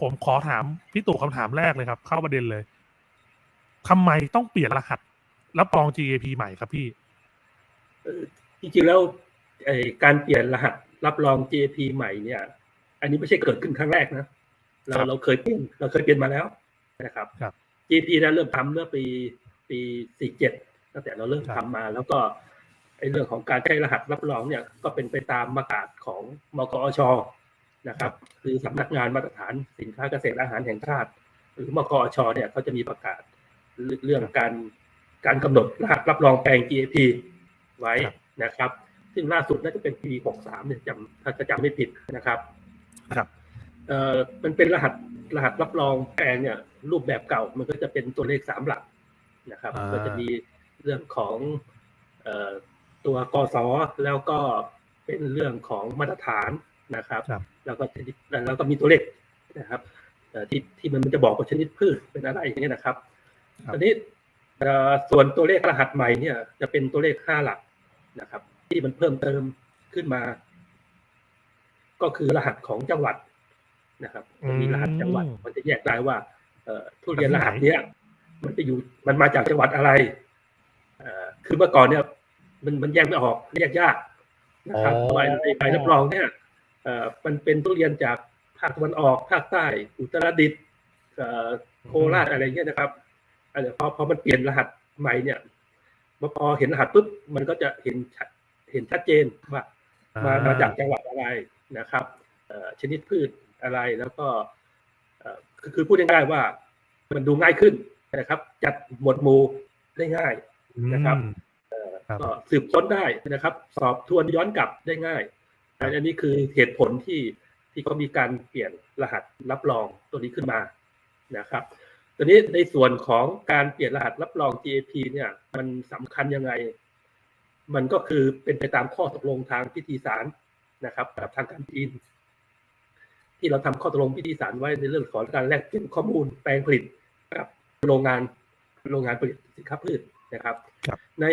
ผมขอถามพี่ตู่คำถามแรกเลยครับ เข้าประเด็นเลยทำไมต้องเปลี่ยนรหัส รับรอง GAP ใหม่ครับพี่เอ่อจริงๆแล้วไอ้การเปลี่ยนรหัสรับรอง JP ใหม่เนี่ย อันนี้ไม่ใช่เกิดขึ้นครั้งแรกนะ เราครับเราเคยเปลี่ยนเราเคยเปลี่ยนมาแล้วนะครับครับ JP เนี่ยเริ่มทำเมื่อปีปี47ตั้งแต่เราเริ่มครับทำมา แล้วก็ไอ้เรื่องของการใช้รหัสรับรองเนี่ย ก็เป็นไปตามประกาศของมกอช นะครับ คือสำนักงานมาตรฐานสินค้าเกษตรอาหารแห่งชาติ หรือมกอชเนี่ยเขาจะมีประกาศเรื่องการการกำหนดรหัสรับรองแปลง GAP ไว้ครับนะครับ ซึ่งล่าสุดน่าจะเป็นปี 63 เนี่ยจำถ้าจะจำไม่ผิดนะครับครับเอ่อมันเป็นรหัสรหัสรับรองแปลงเนี่ย รูปแบบเก่ามันก็จะเป็นตัวเลขสามหลักนะครับอ่าก็จะมีเรื่องของเอ่อตัวกศแล้วก็เป็นเรื่องของมาตรฐาน นะครับครับ แล้วก็ชนิดแล้วก็มีตัวเลขนะครับเอ่อที่ที่มันจะบอกว่าชนิดพืชเป็นอะไรอย่างเงี้ยนะครับครับอันนี้เอ่อส่วนตัวเลขรหัสใหม่เนี่ย จะเป็นตัวเลขห้าหลักนะครับ ที่มันเพิ่มเติมขึ้นมา ก็คือรหัสของจังหวัดนะครับจะมีรหัสจังหวัดอืมมันจะแยกได้ว่าเอ่อทุเรียนรหัสเนี้ยมันไปอยู่มันมาจากจังหวัดอะไรเอ่อคือเมื่อก่อนเนี่ย มันมันแยกไม่ออกแยกยากนะครับอ๋อเพราะว่าไอ้ใบรับรองเนี่ยเอ่อ มันเป็นทุเรียนจากภาคตะวันออกภาคใต้ อุตรดิตถ์เอ่อโคราชอะไรเงี้ยนะครับอันเนี้ยพอพอมันเปลี่ยนรหัสใหม่เนี่ยพอเห็นรหัสปุ๊บมันก็จะเห็นชัดเห็นชัดเจนว่ามามาจากจังหวัดอะไรนะครับเอ่อชนิดพืชอะไรแล้วก็เอ่อคือคือพูดง่ายๆว่ามันดูง่ายขึ้นนะครับ จัดหมวดหมู่ได้ง่ายนะครับอืมเอ่อครับก็สืบค้นได้นะครับ สอบทวนย้อนกลับได้ง่าย อันอันนี้คือเหตุผลที่ที่เขามีการเปลี่ยนรหัสรับรองตัวนี้ขึ้นมานะครับตอนนี้ในส่วนของการเปลี่ยนรหัสรับรอง GAP เนี่ยมันสำคัญยังไง มันก็คือเป็นไปตามข้อตกลงทางพิธีสารนะครับกับทางการจีน ที่เราทำข้อตกลงพิธีสารไว้ในเรื่องของการแลกเปลี่ยนข้อมูลแปลงผลิตกับโรงงานโรงงานผลิตสินค้าพืชนะครับครับใน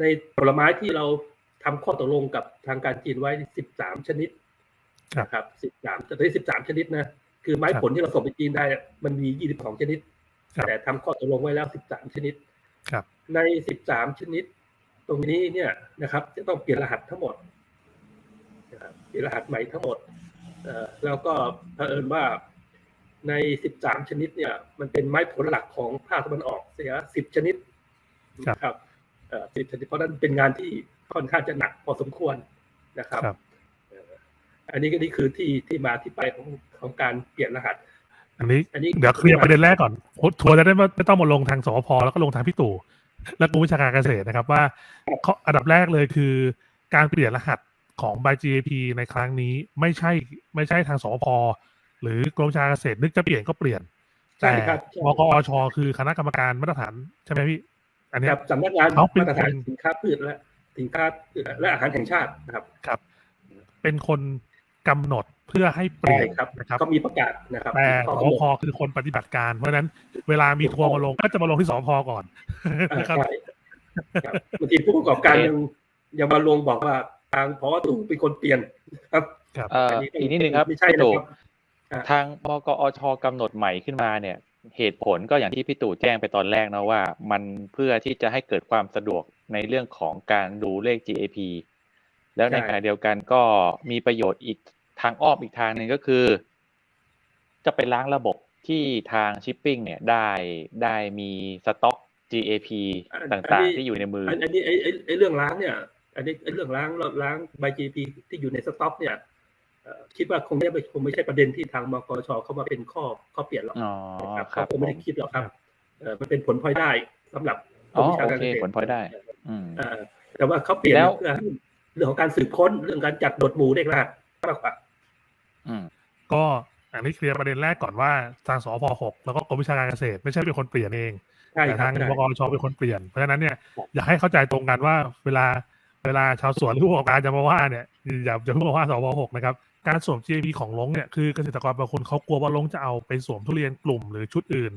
ในผลไม้ที่เรา ทำข้อตกลงกับทางการจีนไว้ 13 ชนิดครับนะครับ 13แต่ที่13 ชนิดนะ คือไม้ครับผลที่เราส่งไปจีนได้อะมันมี 22 ชนิดครับแต่ทำข้อตกลงไว้แล้ว 13 ชนิดครับ ใน 13 ชนิด ตรงนี้เนี่ยนะครับ จะต้องเปลี่ยนรหัสทั้งหมดนะครับเปลี่ยนรหัสใหม่ทั้งหมดเอ่อแล้วก็เผอิญว่าใน 13 ชนิดเนี่ย มันเป็นไม้ผลหลักของภาคตะวันออกเสีย 10 ชนิดครับนะครับเอ่อ10ชนิดเพราะฉะนั้นเป็นงานที่ ค่อนข้างจะหนักพอสมควรนะครับครับเอ่ออันนี้ก็นี่คือที่ที่มาที่ไปของของการเปลี่ยนรหัส อันนี้อันนี้เดี๋ยวเคลียร์ประเด็นแรกก่อนทัวร์จะได้ไม่ไม่ต้องมาลงทางสพแล้วก็ลงทางพี่ตู่และกรมวิชาการเกษตรนะครับว่าข้ออันดับแรกเลยคือ การเปลี่ยนรหัสของ by GAP ในครั้งนี้ไม่ใช่ไม่ใช่ทางสพหรือกรมวิชาการเกษตรนึกจะเปลี่ยนก็เปลี่ยนใช่แต่ครับมกอช คือคณะกรรมการมาตรฐานใช่ไหมพี่ อันเนี้คยรับสำนักงานเขาเป็นมาตรฐานคนสินค้าพืชและ สินค้าและอาหารแห่งชาตินะครับครับ เป็นคนกำหนดเพื่อให้เปลี่ใช่ยนครับนะครับก็มีประกาศนะครับแต่ข้สอกำหนดพคือคนปฏิบัติการ เพราะฉะนั้นเวลามีทัวร์มาลงก็จะมาลงที่สพก่อนอ่านะครับใช่ครับบางทีผู้ประกอบการยังยังมาลงบอกว่าทางพอตู่เป็นคนเปลี่ยนครับครับเอ่ออีกนิดนึงครับไม่ใช่พี่นะตู่ครับครับทางมกอชกำหนดใหม่ขึ้นมาเนี่ย เหตุผลก็อย่างที่พี่ตู่แจ้งไปตอนแรกนะว่า มันเพื่อที่จะให้เกิดความสะดวก ในเรื่องของการดูเลข GAP แล้วในใช่ขณะเดียวกันก็มีประโยชน์อีกทางอ้อมอีกทางหนึ่งก็คือ จะไปล้างระบบที่ทางชิปปิ้งเนี่ยได้ได้มีสต็อก GAP ต่างๆ ที่อยู่ในมือ อันอันนี้ไอ้ไอ้ไอ้เรื่องล้างเนี่ย อันนี้ไอ้เรื่องล้างล้างใบ GP ที่อยู่ในสต็อก เนี่ยเอ่อคิดว่าคงไม่คงไม่ใช่ประเด็นที่ทางมกชเข้ามาเป็นข้อข้อเปลี่ยนหรอกอ๋อนะครับครัเขาบคงไม่ได้คิดหรอกครับเออมันเป็นผลพลอยได้สำหรับอ๋อวิชาการโอเคกษตรผลพลอยได้อืมเออ แต่ว่าเขาเปลี่ยนแล้วเพื่อให้เรื่องของการสืบค้นเรื่องการจัดหมวดหมู่เลขรหัสมากกว่าอืมก็อันนี้เคลียร์ประเด็นแรกก่อนว่าทางสพหกแล้วก็กรมวิชาการเกษตร ไม่ใช่เป็นคนเปลี่ยนเองใช่แต่ครัทาบงใช่มกชเป็นคนเปลี่ยนเพราะฉะนั้นเนี่ยครับอยากให้เข้าใจตรงกันว่าเวลาเวลาชาวสวนหรือผู้ประกอบการจะมาว่าเนี่ยอย่าอย่าเพิ่งมาว่าสพหกนะครับการสวม GAP ของลงเนี่ยคือเกษตรกรบางคนเขากลัวว่าลงจะเอาไปสวมทุเรียนกลุ่มหรือชุดอื่น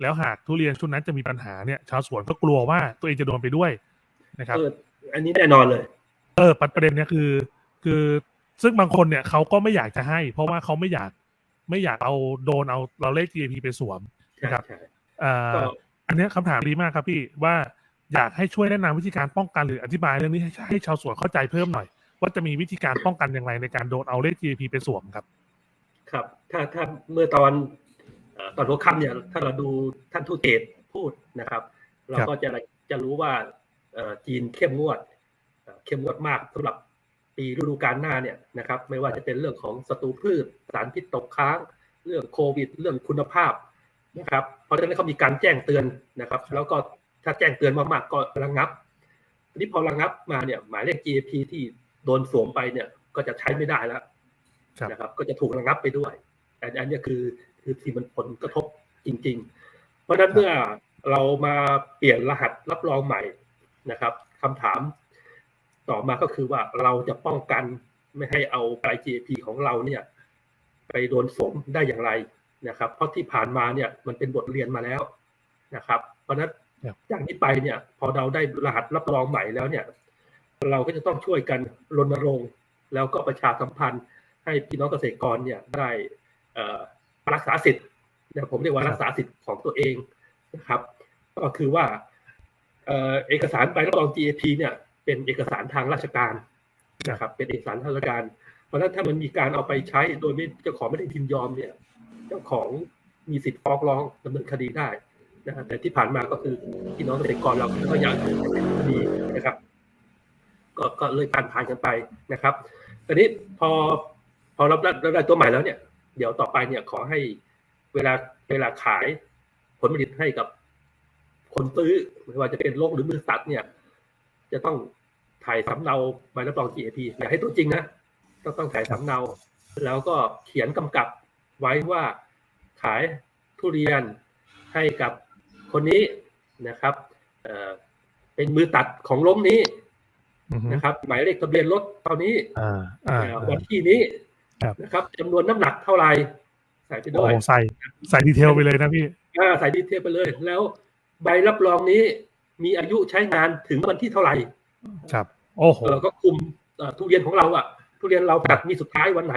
แล้วหากทุเรียนชุดนั้นจะมีปัญหาเนี่ยชาวสวนก็กลัวว่าตัวเองจะโดนไปด้วย นะครับเอออันนี้แน่นอนเลย เออประเด็นเนี้ยคือ คือซึ่งบางคนเนี่ยเขาก็ไม่อยากจะให้ เพราะว่าเขาไม่อยากไม่อยากเอาโดนเอาเราเลข GAP ไปสวมใช่ครับใช่เอ่อก็อันเนี้ยคำถามดีมากครับพี่ว่าอยากให้ช่วยแนะนำวิธีการป้องกันหรืออธิบายเรื่องนี้ให้ให้ชาวสวนเข้าใจเพิ่มหน่อย ว่าจะมีวิธีการป้องกันอย่างไรในการโดนเอาเลข GAP ไปสวมครับ ครับ ถ้าถ้าเมื่อตอนเอ่อตอนหัวค่ำเนี่ยถ้าเราดูท่านทูตเอกพูดนะครับ เราก็จะจะรู้ว่าเอ่อ จีนเข้มงวดเอ่อเข้มงวดมากสำหรับปีฤดูกาลหน้าเนี่ยนะครับไม่ว่าจะเป็นเรื่องของศัตรูพืชสารพิษตกค้าง เรื่องโควิด เรื่องคุณภาพนะครับเพราะฉะนั้นเขามีการแจ้งเตือนนะครับ แล้วก็ถ้าแจ้งเตือนมากๆก็ระงับทีนี้พอระงับมาเนี่ยหมายเลข GAP ที่โดนสวมไปเนี่ยก็จะใช้ไม่ได้แล้วครับนะครับก็จะถูกระงับไปด้วยอันอันเนี้ยคือคือที่มันผลกระทบจริง ๆ เพราะฉะนั้นเมื่อเรามาเปลี่ยนรหัสรับรองใหม่ นะครับคำถามต่อมาก็คือว่าเราจะป้องกันไม่ให้เอาไป GAP ของเราเนี่ยไปโดนสวมได้อย่างไรนะครับ เพราะที่ผ่านมาเนี่ยมันเป็นบทเรียนมาแล้วนะครับ เพราะฉะนั้นครับจากนี้ไปเนี่ยพอเราได้รหัสรับรองใหม่แล้วเนี่ย เราก็จะต้องช่วยกันรณรงค์แล้วก็ประชาสัมพันธ์ ให้พี่น้องเกษตรกรเนี่ยได้เอ่อรักษาสิทธิ์เนี่ยผมเรียกว่ารักษาสิทธิ์ของตัวเองนะครับ ก็คือว่า เอกสารใบรับรอง GAP เนี่ยเป็นเอกสารทางราชการนะครับ เป็นเอกสารทางราชการ เพราะฉะนั้นถ้ามันมีการเอาไปใช้โดยไม่เจ้าของไม่ได้ยินยอมเนี่ยเจ้าของมีสิทธิ์ฟ้องร้องดำเนินคดีได้นะแต่ที่ผ่านมาก็คือพี่น้องเกษตรกรเราก็ยังเนินคดีนะครับ ก็ก็เลยผ่านผ่านกันไปนะครับตอนนี้พอพอรับรับได้ตัวใหม่แล้วเนี่ย เดี๋ยวต่อไปเนี่ยขอให้เวลาเวลาขายผลผลิตให้กับ คนซื้อไม่ว่าจะเป็นโรงหรือบริษัทเนี่ย จะต้องถ่ายสำเนาใบรับรอง GAP อย่าให้ตัวจริงนะต้องต้องถ่ายสำเนา แล้วก็เขียนกำกับไว้ว่าขายทุเรียนให้กับคนนี้นะครับเอ่อเป็นมือตัดของล้มนี้อือฮึนะครับ หมายเลขทะเบียนรถเท่านี้อ่าอ่าเอ่อวันที่นี้ครับนะครับจำนวนน้ำหนักเท่าไหร่ใส่ไปโอ้ด้วยใส่ใส่ดีเทลไปเลยนะพี่อ่าใส่ดีเทลไปเลยแล้ว ใบรับรองนี้มีอายุใช้งานถึงวันที่เท่าไหร่ครับ โอ้โหเออก็คุมเอ่อทุเรียนของเราอะ ทุเรียนเราตัดมีสุดท้ายวันไหน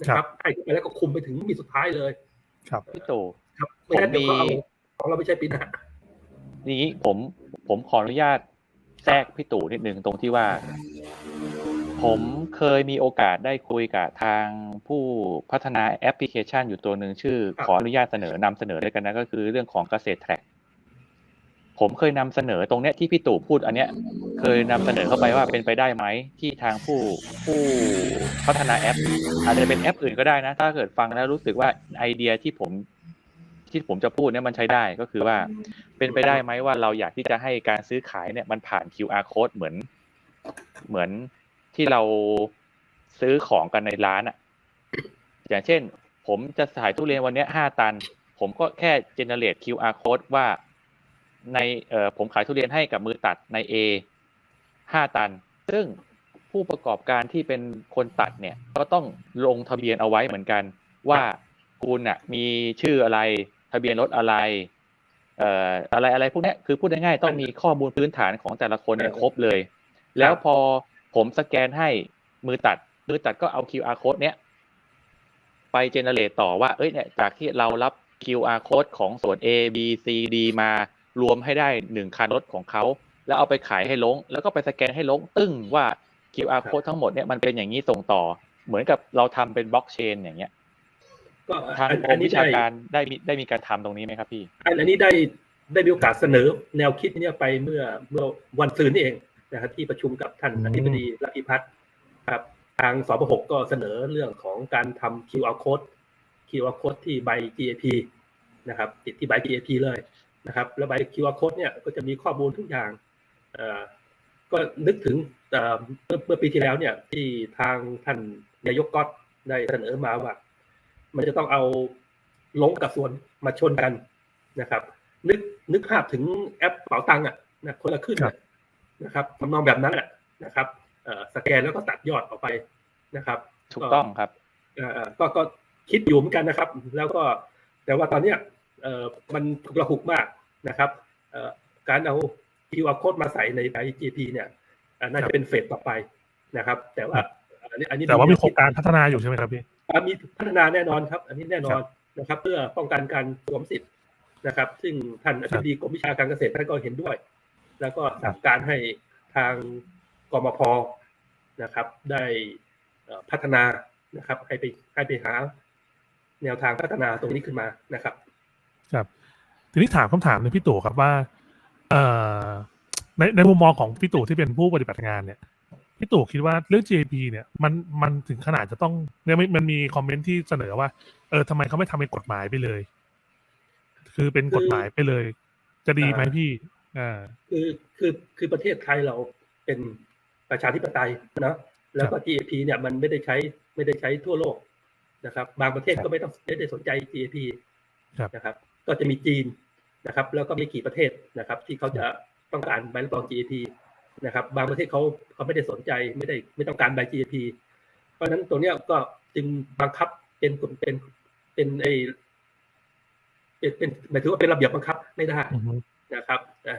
นะครับให้ไปแล้วก็คุมไปถึงมีสุดท้ายเลย ครับพี่ตู่ครับไม่งั้นผมมีเดี๋ยวเขาเอาของเราไม่ใช่ปีหน้านี้ผมผมขออนุญาตแทรกพี่ตู่นิดนึงตรงที่ว่า ผมเคยมีโอกาสได้คุยกับทางผู้พัฒนาแอปพลิเคชันอยู่ตัวหนึ่งชื่อ ขออนุญาตเสนอนำเสนอเลยกันนะก็คือเรื่องของเกษตรแทร็ก ผมเคยนำเสนอตรงเนี้ยที่พี่ตู่พูดอันเนี้ย เคยนำเสนอเข้าไปว่าเป็นไปได้ไหมที่ทางผู้ผู้พัฒนาแอป อาจจะเป็นแอปอื่นก็ได้นะ ถ้าเกิดฟังแล้วรู้สึกว่าไอเดียที่ผมที่ผมจะพูดเนี่ยมันใช้ได้ก็คือว่า เป็นไปได้ไหมว่าเราอยากที่จะให้การซื้อขายเนี่ยมันผ่าน QR code เหมือน เหมือนที่เราซื้อของกันในร้านอะอย่างเช่น ผมจะขายทุเรียนวันเนี้ยห้าตัน ผมก็แค่ generate QR code ว่า ในเอ่อผมขายทุเรียนให้กับมือตัดใน A ห้าตัน ซึ่งผู้ประกอบการที่เป็นคนตัดเนี่ยก็ต้องลงทะเบียนเอาไว้เหมือนกัน ว่าคุณอะมีชื่ออะไรทะเบียนรถอะไรเอ่ออะไรอะไรพวกเนี้ยคือพูดง่ายๆต้องมีข้อมูลพื้นฐานของแต่ละคนเนี่ยครบเลย แล้วพอผมสแกนให้มือตัดมือตัดก็เอา QR code เนี้ยไปเจเนเรตต่อว่าเอ้ยเนี่ยจากที่เรารับ QR code ของส่วน A B C D มา รวมให้ได้หนึ่งคันรถของเขา แล้วเอาไปขายให้ลง แล้วก็ไปสแกนให้ลงตึ้งว่า QR code ทั้งหมดเนี่ยมันเป็นอย่างนี้ส่งต่อ เหมือนกับเราทำเป็นบล็อกเชนอย่างเงี้ยก็ทางอันกรอัมนนี้วิชาได้การได้มีได้มีการทำตรงนี้ไหมครับพี่อันอันนี้ได้ได้มีโอกาสเสนอแนวคิดเนี้ไปเมื่อเมื่อวันซืนนี่เองนะครับที่ประชุมกับท่านอืมอธิบดีรัพิพัฒน์ครับทางสบหก็เสนอเรื่องของการทำ QR code QR code ที่ใบ GAP นะครับติดที่ใบ GAP เลย นะครับแล้วใบ QR code เนี่ยก็จะมีข้อมูลทุกอย่างเอ่อก็นึกถึงเอ่อเมื่อเมื่อปีที่แล้วเนี่ยที่ทางท่านนายกก๊อตได้เสนอมาว่า มันจะต้องเอาลงกับส่วนมาชนกันนะครับ นึกนึกภาพถึงแอปเป๋าตังค์อะนะคนละครึ่งครับอะนะครับทำนองแบบนั้นแหละนะครับเอ่อสแกนแล้วก็ตัดยอดออกไปนะครับถูกต้องครับเอ่อก็ก็คิดอยู่เหมือนกันนะครับ แล้วก็แต่ว่าตอนเนี้ยเอ่อ มันถูกระหุกมากนะครับเอ่อการเอา QR code มาใส่ในใบ GP เนี่ยอ่าน่าจะเป็นเฟสต่อไปนะครับ แต่ว่าอันนี้อันนี้แต่ว่ามีโครงการพัฒนาอยู่ใช่ไหมครับพี่อ่ามีพัฒนาแน่นอนครับ อันนี้แน่นอนนะครับ เพื่อป้องกันการสวมสิทธิ์นะครับ ซึ่งท่านอธิบดีกรมวิชาการเกษตรท่านก็เห็นด้วย แล้วก็สั่งการให้ทางกมพนะครับ ได้เอ่อพัฒนานะครับ ให้ไปให้ไปหาแนวทางพัฒนาตรงนี้ขึ้นมานะครับ ครับทีนี้ถามคำถามหนึงพี่ตู่ครับว่าเอ่อในในมุมมองของพี่ตู่ที่เป็นผู้ปฏิบัติงานเนี่ยพี่ตู่คิดว่าเรื่อง GAP เนี่ยมันมันถึงขนาดจะต้องเนี่ยมันมันมีคอมเมนต์ที่เสนอว่าเออทำไมเขาไม่ทำเป็นกฎหมายไปเลย คือเป็นกฎหมายไปเลย จะดีไหมพี่อ่าคือคือคือประเทศไทยเราเป็นประชาธิปไตยเนาะแล้วก็ GAP เนี่ยมันไม่ได้ใช้ไม่ได้ใช้ทั่วโลกนะครับ บางประเทศครับก็ไม่ต้องไม่ได้สนใจ GAP ครับนะครับ ก็จะมีจีนนะครับ แล้วก็ม่กี่ประเทศนะครับ ที่เขาจะต้องการใบรับรอง GAP นะครับ บางประเทศเขาเขาไม่ได้สนใจไม่ได้ไม่ต้องการใบ GAP เพราะฉะนั้นตัวเนี้ยก็จึงบังคับเป็นกฎเป็นเป็นไอเป็นเป็นหมายถึงว่าเป็นระเบียบบังคับไม่ได้นะครับนะ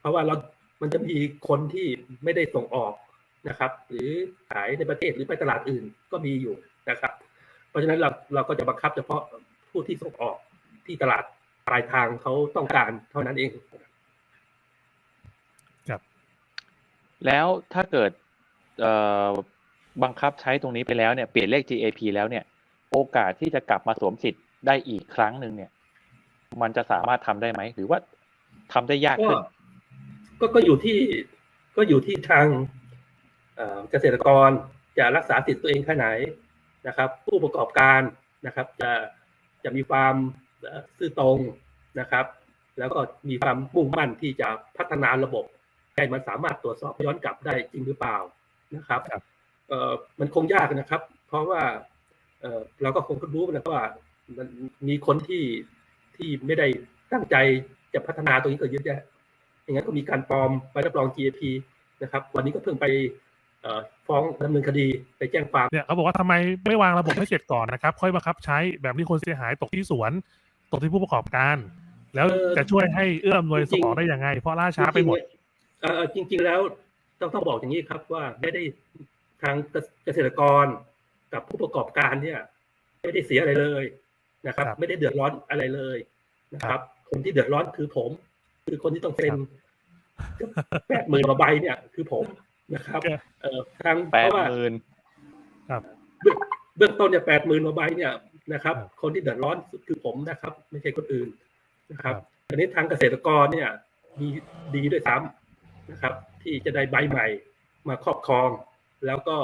เพราะว่าเรา มันจะมีคนที่ไม่ได้ส่งออกนะครับ หรือขายในประเทศหรือไปตลาดอื่นก็มีอยู่นะครับ เพราะฉะนั้นเราเราก็จะบังคับเฉพาะผู้ที่ส่งออก ที่ตลาดปลายทางเขาต้องการเท่านั้นเองแล้วถ้าเกิดเอ่อบังคับใช้ตรงนี้ไปแล้วเนี่ยเปลี่ยนเลข GAP แล้วเนี่ย โอกาสที่จะกลับมาสวมสิทธิ์ได้อีกครั้งหนึ่งเนี่ย มันจะสามารถทำได้ไหม หรือว่าทำได้ยากก็ขึ้นก็ก็อยู่ที่ก็อยู่ที่ทางเอ่อเกษตรกรจะรักษาสิทธิ์ตัวเองแค่ไหนนะครับ ผู้ประกอบการนะครับ จะจะมีความเอ่อ ซื่อตรงนะครับ แล้วก็มีความมุ่งมั่นที่จะพัฒนาระบบให้มันสามารถตรวจสอบย้อนกลับได้จริงหรือเปล่านะครับครับเอ่อมันคงยากนะครับ เพราะว่าเอ่อเราก็คงรู้นะว่ามันมีคนที่ที่ไม่ได้ตั้งใจจะพัฒนาตรงนี้ก็เยอะแยะอย่างนั้นก็มีการปลอมใบรับรอง GAP นะครับ วันนี้ก็เพิ่งไปเอ่อฟ้องดำเนินคดีไปแจ้งความเนี่ยเขาบอกว่าทำไมไม่วางระบบให้เสร็จก่อนนะครับ ค่อยบังคับใช้แบบที่คนเสียหายตกที่สวน ตกที่ผู้ประกอบการ แล้วเออจะช่วยให้เอื้อมหน่วยจริส่งงๆออกได้ยังไง เพราะล่าช้าไปหมดเอ่อจริง ๆ แล้วต้องต้องบอกอย่างนี้ครับว่าไม่ได้ทางเกษตรกรกับผู้ประกอบการเนี่ยไม่ได้เสียอะไรเลยนะครับครับไม่ได้เดือดร้อนอะไรเลยนะครับ คนที่เดือดร้อนคือผม คือคนที่ต้องเซ็นแปดหมื่นกว่าใบเนี่ย คือผมนะครับ เอ่อทางแปเพดราะว่าหมื่นเบื้องเบื้องต้นเนี่ยแปดหมื่นกว่าใบเนี่ย นะครับครับ คนที่เดือดร้อนคือผมนะครับ ไม่ใช่คนอื่นนะครับครับอันนี้ทางเกษตรกรเนี่ยมีดีด้วยซ้ำนะครับ ที่จะได้ใบใหม่มาครอบครอง แล้วก็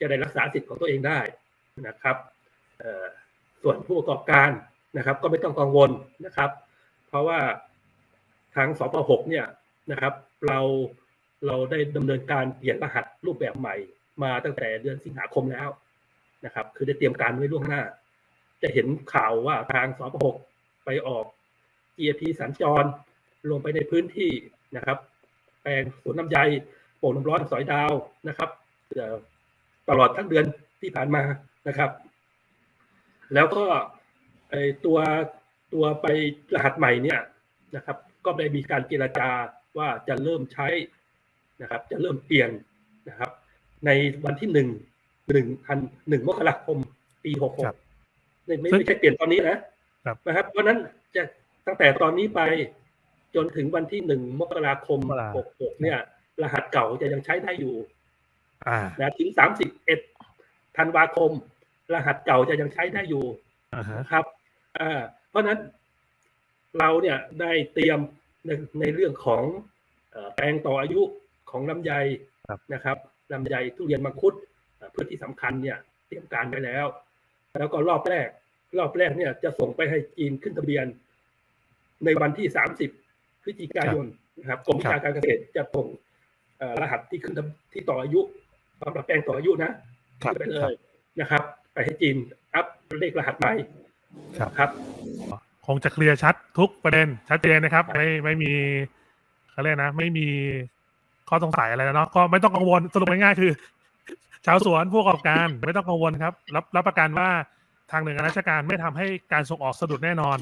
จะได้รักษาสิทธิ์ของตัวเองได้นะครับเอ่อส่วนผู้ประกอบการนะครับ ก็ไม่ต้องกังวลนะครับ เพราะว่าทางสป .6 เนี่ยนะครับ เราเราได้ดำเนินการเปลี่ยนรหัสรูปแบบใหม่ มาตั้งแต่เดือนสิงหาคมแล้วนะครับ คือได้เตรียมการไว้ล่วงหน้า จะเห็นข่าวว่าทางสป .6 ไปออก GAP สัญจร ลงไปในพื้นที่นะครับ แปลงสวนน้ำใยโป่งน้ำร้อนสอยดาวนะครับตลอดทั้งเดือนที่ผ่านมานะครับ แล้วก็ไอตัวตัวไปรหัสใหม่เนี่ยนะครับ ก็ได้มีการเจรจาว่าจะเริ่มใช้นะครับ จะเริ่มเปลี่ยนนะครับ ในวันที่หนึ่งหนึ่งพันหนึ่งมกราคมปีหกหก ไม่ไม่ซึ่งไม่ใช่เปลี่ยนตอนนี้นะครับนะครับ เพราะฉะนั้นจะตั้งแต่ตอนนี้ไปจนถึงวันที่หนึ่งมกราคมมกราหกหกเนี่ย รหัสเก่าจะยังใช้ได้อยู่อ่านะถึงสามสิบเอ็ดธันวาคม รหัสเก่าจะยังใช้ได้อยู่อ่าฮะนะครับอ่าเพราะฉะนั้นเราเนี่ยได้เตรียมในในเรื่องของเอ่อแปลงต่ออายุของลำไยครับนะครับลำไยทุเรียนมังคุดเอ่อเพื่อที่สำคัญเนี่ยเตรียมการไว้แล้ว แล้วก็รอบแรก รอบแรกเนี่ยจะส่งไปให้จีนขึ้นทะเบียน ในวันที่ 30 พฤศจิกายนนะครับกรมวิชาการเกษตรจะส่งเอ่อรหัสที่ขึ้นทะที่ต่ออายุสำหรับแปลงต่ออายุนะครับไปเลยนะครับ ไปให้จีนอัพเลขรหัสใหม่ครับครับ คงจะเคลียร์ชัดทุกประเด็นชัดเจนนะครับ ไม่ไม่มีเขาเรียกนะ ไม่มีข้อสงสัยอะไรแล้วเนาะก็ไม่ต้องกังวลสรุปง่ายๆคือ ชาวสวนผู้ประกอบการไม่ต้องกังวลครับ รับรับประกันว่าทางหน่วยงานราชการไม่ทำให้การส่งออกสะดุดแน่นอน